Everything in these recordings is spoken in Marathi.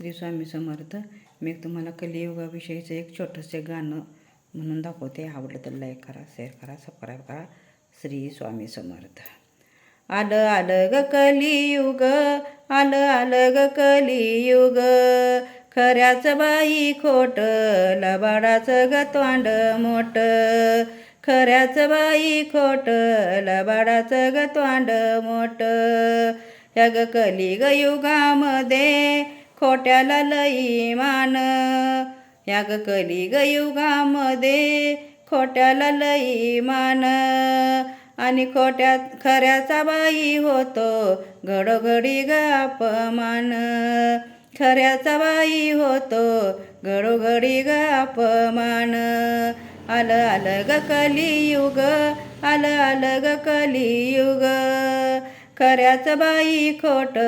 श्री स्वामी समर्थ. मी तुम्हाला कलियुगाविषयीचं एक छोटंसं गाणं म्हणून दाखवते. आवडलं तर लाईक करा शेअर करा सबस्क्राईब करा. श्री स्वामी समर्थ. आलं आलं ग कलियुग आलं आलं ग कलियुग. खऱ्याचं बाई खोट लबाडाचं ग तोंड मोठं. खऱ्याचं बाई खोटं लबाडाचं ग तोंड मोठं. ग कलिगयुगामध्ये खोट्याला लई मान. या ग गयुगामध्ये खोट्याला लई मान. आणि खोट्यात खऱ्याचा बाई होतो घडोघडी ग अपमान. खऱ्याचा बाई होतो घडोघडी ग अपमान. आलं आलं ग कलियुग आलं आलं ग कलियुग. खऱ्याचं बाई खोट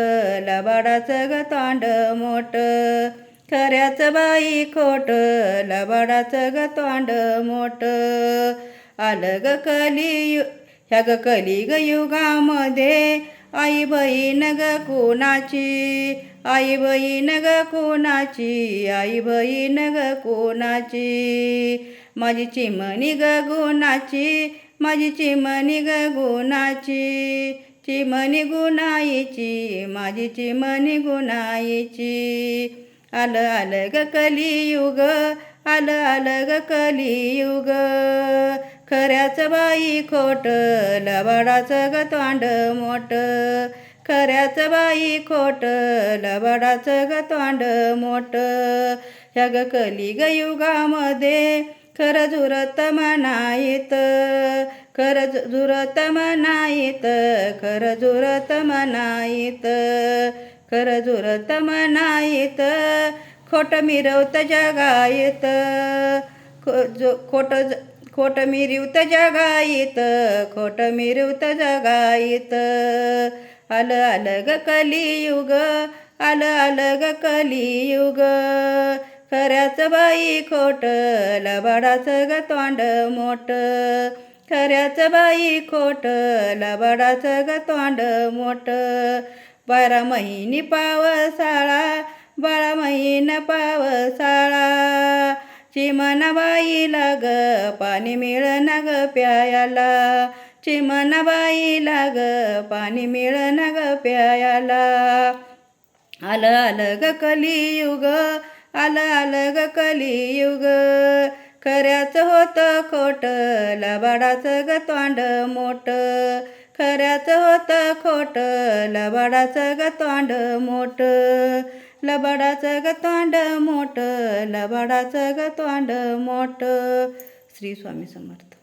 लबाडाचं ग तोंड मोट खऱ्याचं बाई खोट लबाडाचं ग तोंड मोट आलं ग कलियु ह्या ग कलिग युगामध्ये. आई बहीण ग कोणाची? आई बहीण ग कोणाची? आई बहीण ग कोणाची? माझी चिमणी ग गुणाची माझी चिमणी ग गुणाची. चिमणी गुणाईची माझी चिमणी गुणाईची आलं आलं ग कलियुग आलं आलं ग कलियुग. खऱ्याचं बाई खोट लबाडाचं ग तोंड मोठं. खऱ्याचं बाई खोट लबाडाचं ग तोंड मोठं. ह्या ग कलिग युगामध्ये खरं झुरत मनाईत खरं झुरत मनाईत खरं झुरत मनाईत खरं झुरत मनाईत. खोट मिरवत जगायत खो जो खोटं खोट मिरवत जगायत खोट मिरवत जगायत आलं आलं ग कलियुग आलं आलं ग कलियुग. खऱ्याचं बाई खोट लबाडाचं ग तोंड मोठं. खऱ्याचं बाई खोटं लबाडाचं ग तोंड मोठं. बारा महिनी पावसाळा बारा महिन पावसाळा चिमणाबाईला ग पाणी मिळना ग प्यायाला. चिमणाबाईला ग पाणी मिळना ग प्यायाला. आलं आलं ग कलियुग आलं आलं ग कलियुग. खऱ्याचं होतं खोट लबाडाचं ग तोंड मोठं. खऱ्याचं होतं खोटं लबाडाचं ग तोंड लबाडाचं ग तोंड लबाडाचं ग तोंड श्री स्वामी समर्थ.